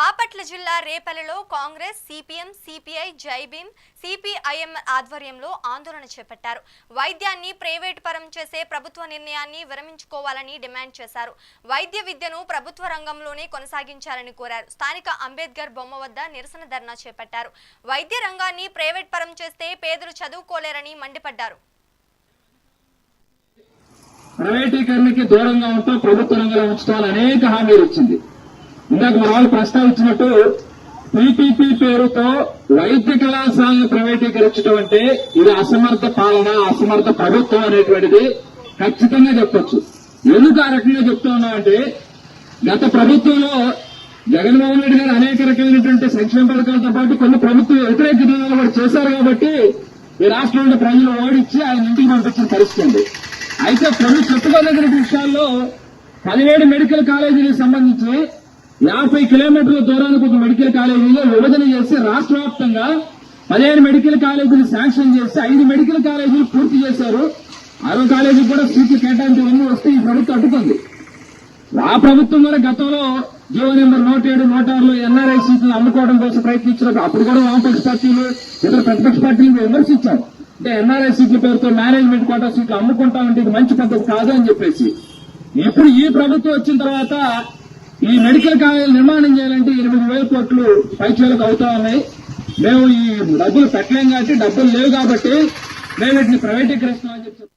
బాపట్ల జిల్లా రేపల్లెలో Congress CPM CPI Jai Bhim CPIM ఆధ్వర్యంలో ఆందోళన చేపట్టారు. వైద్యాన్ని ప్రైవేటు పరం చేసే ప్రభుత్వ నిర్ణయాన్ని విరమించుకోవాలని డిమాండ్ చేశారు. వైద్య విద్యను ప్రభుత్వ రంగంలోనే కొనసాగించాలని కోరారు. స్థానిక అంబేద్కర్ బొమ్మ వద్ద నిరసన ధర్నా చేపట్టారు. వైద్య రంగాన్ని ప్రైవేట్ పరం చేస్తే పేదలు చదువుకోలేరని మండిపడ్డారు. ప్రైవేటీకరణకి దూరంగా ఉంటూ ప్రభుత్వ రంగంలో ఉంచుతామని అనేక హామీలు ఇచ్చింది. ఇందాక మన వాళ్ళు ప్రస్తావించినట్టు పీపీపీ పేరుతో వైద్య కళాశాలను ప్రైవేటీకరించడం అంటే ఇది అసమర్థ పాలన అసమర్థ ప్రభుత్వం అనేటువంటిది ఖచ్చితంగా చెప్పొచ్చు. ఎందుకు ఆ రకంగా చెప్తా ఉన్నామంటే గత ప్రభుత్వంలో జగన్మోహన్ రెడ్డి గారు అనేక రకాలైనటువంటి సంక్షేమ పథకాలతో పాటు కొన్ని ప్రభుత్వ వ్యతిరేక నిర్ణయాలు కూడా చేశారు కాబట్టి ఈ రాష్ట్రంలో ప్రజలు ఓడించి ఆయన ఇంటికి పంపించిన పరిస్థితి ఉంది. అయితే కొన్ని చెప్పుకోదగిన విషయాల్లో పదిహేడు మెడికల్ కాలేజీలకు సంబంధించి యాభై కిలోమీటర్ల దూరానికి ఒక మెడికల్ కాలేజీలో విభజన చేసి రాష్ట్ర వ్యాప్తంగా పదిహేను మెడికల్ కాలేజీలు శాంక్షన్ చేసి ఐదు మెడికల్ కాలేజీలు పూర్తి చేశారు. ఆరో కాలేజీ కూడా సీట్లు కేటాయించవన్నీ వస్తే ఈ ప్రభుత్వం అడ్డుకుంది. ఆ ప్రభుత్వం కూడా గతంలో జీవో నెంబర్ నూట ఏడు నూట ఆరులో ఎన్ఆర్ఐ సీట్లు అమ్ముకోవడం కోసం ప్రయత్నించినప్పుడు అప్పుడు కూడా వామపక్ష పార్టీలు ఇతర ప్రతిపక్ష పార్టీలు విమర్శించారు. అంటే ఎన్ఆర్ఐ సీట్ల పేరుతో మేనేజ్మెంట్ కోటా సీట్లు అమ్ముకుంటామంటే ఇది మంచి పద్ధతి కాదు అని చెప్పేసి. ఇప్పుడు ఈ ప్రభుత్వం వచ్చిన తర్వాత ఈ మెడికల్ కాలేజీలు నిర్మాణం చేయాలంటే ఎనిమిది వేల కోట్లు పైచేలకు అవుతా ఉన్నాయి. మేము ఈ డబ్బులు పెట్టలేం కాబట్టి డబ్బులు లేవు కాబట్టి మేము వీటిని ప్రైవేటీకరిస్తున్నామని చెప్పి